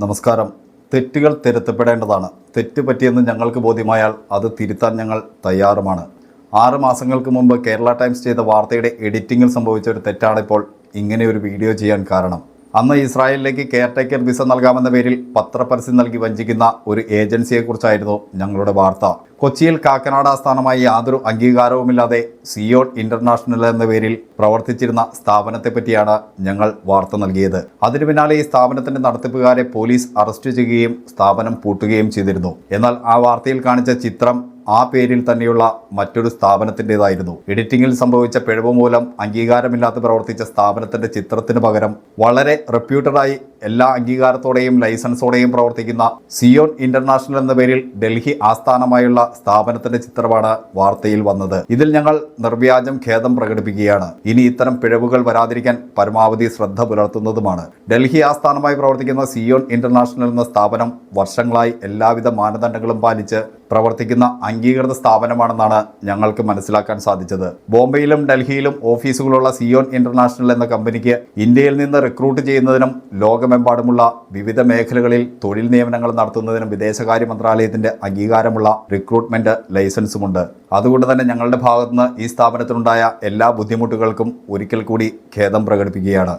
നമസ്കാരം. തെറ്റുകൾ തിരുത്തപ്പെടേണ്ടതാണ്. തെറ്റ് പറ്റിയെന്ന് ഞങ്ങൾക്ക് ബോധ്യമായാൽ അത് തിരുത്താൻ ഞങ്ങൾ തയ്യാറുമാണ്. ആറ് മാസങ്ങൾക്ക് മുമ്പ് കേരള ടൈംസ് ചെയ്ത വാർത്തയുടെ എഡിറ്റിംഗിൽ സംഭവിച്ച ഒരു തെറ്റാണിപ്പോൾ ഇങ്ങനെ ഒരു വീഡിയോ ചെയ്യാൻ കാരണം. അന്ന് ഇസ്രായേലിലേക്ക് കെയർടേക്കർ വിസ നൽകാമെന്ന പേരിൽ പത്രപരസ്യം നൽകി വഞ്ചിക്കുന്ന ഒരു ഏജൻസിയെക്കുറിച്ചായിരുന്നു ഞങ്ങളുടെ വാർത്ത. കൊച്ചിയിൽ കാക്കനാട് ആസ്ഥാനമായി യാതൊരു അംഗീകാരവുമില്ലാതെ സിയോൺ ഇന്റർനാഷണൽ എന്ന പേരിൽ പ്രവർത്തിച്ചിരുന്ന സ്ഥാപനത്തെ പറ്റിയാണ് ഞങ്ങൾ വാർത്ത നൽകിയത്. അതിനു പിന്നാലെ ഈ സ്ഥാപനത്തിന്റെ നടത്തിപ്പുകാരെ പോലീസ് അറസ്റ്റ് ചെയ്യുകയും സ്ഥാപനം പൂട്ടുകയും ചെയ്തിരുന്നു. എന്നാൽ ആ വാർത്തയിൽ കാണിച്ച ചിത്രം ആ പേരിൽ തന്നെയുള്ള മറ്റൊരു സ്ഥാപനത്തിന്റെതായിരുന്നു എഡിറ്റിംഗിൽ സംഭവിച്ച പിഴവ് മൂലം അംഗീകാരമില്ലാതെ പ്രവർത്തിച്ച സ്ഥാപനത്തിന്റെ ചിത്രത്തിന് പകരം വളരെ റെപ്യൂട്ടഡായി എല്ലാ അംഗീകാരത്തോടെയും ലൈസൻസോടെയും പ്രവർത്തിക്കുന്ന സിയോൺ ഇന്റർനാഷണൽ എന്ന പേരിൽ ഡൽഹി ആസ്ഥാനമായുള്ള സ്ഥാപനത്തിന്റെ ചിത്രമാണ് വാർത്തയിൽ വന്നത്. ഇതിൽ ഞങ്ങൾ നിർവ്യാജം ഖേദം പ്രകടിപ്പിക്കുകയാണ്. ഇനി ഇത്തരം പിഴവുകൾ വരാതിരിക്കാൻ പരമാവധി ശ്രദ്ധ പുലർത്തുന്നതുമാണ്. ഡൽഹി ആസ്ഥാനമായി പ്രവർത്തിക്കുന്ന സിയോൺ ഇന്റർനാഷണൽ എന്ന സ്ഥാപനം വർഷങ്ങളായി എല്ലാവിധ മാനദണ്ഡങ്ങളും പാലിച്ച് പ്രവർത്തിക്കുന്ന അംഗീകൃത സ്ഥാപനമാണെന്നാണ് ഞങ്ങൾക്ക് മനസ്സിലാക്കാൻ സാധിച്ചത്. ബോംബെയിലും ഡൽഹിയിലും ഓഫീസുകളുള്ള സിയോൺ ഇന്റർനാഷണൽ എന്ന കമ്പനിക്ക് ഇന്ത്യയിൽ നിന്ന് റിക്രൂട്ട് ചെയ്യുന്നതിനും ലോകമെമ്പാടുമുള്ള വിവിധ മേഖലകളിൽ തൊഴിൽ നിയമനങ്ങൾ നടത്തുന്നതിനും വിദേശകാര്യ മന്ത്രാലയത്തിന്റെ അംഗീകാരമുള്ള റിക്രൂട്ട്മെന്റ് ലൈസൻസുമുണ്ട്. അതുകൊണ്ട് തന്നെ ഞങ്ങളുടെ ഭാഗത്തുനിന്ന് ഈ സ്ഥാപനത്തിനുണ്ടായ എല്ലാ ബുദ്ധിമുട്ടുകൾക്കും ഒരിക്കൽ കൂടി ഖേദം പ്രകടിപ്പിക്കുകയാണ്.